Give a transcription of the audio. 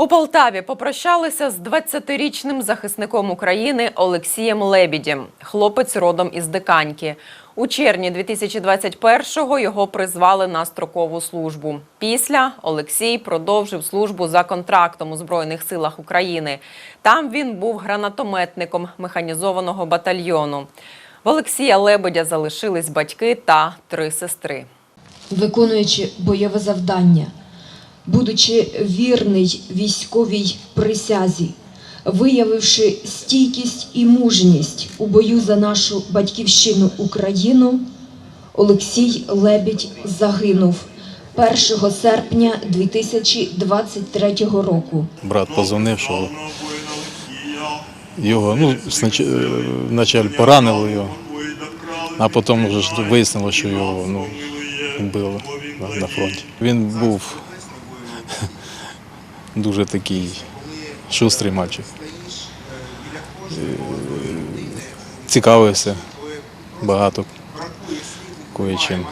У Полтаві попрощалися з 20-річним захисником України Олексієм Лебідєм. Хлопець родом із Диканьки. У червні 2021-го його призвали на строкову службу. Після Олексій продовжив службу за контрактом у Збройних силах України. Там він був гранатометником механізованого батальйону. В Олексія Лебедя залишились батьки та три сестри. виконуючи бойове завдання, будучи вірний військовій присязі, виявивши стійкість і мужність у бою за нашу батьківщину Україну, Олексій Лебідь загинув 1 серпня 2023 року. Брат позвонив, що його ну, е, вначале поранили його, а потім вже ж вияснилося, що його ну, вбили на фронті. Він був дуже такий шустрий мальчик. Цікавився багато кое-чим.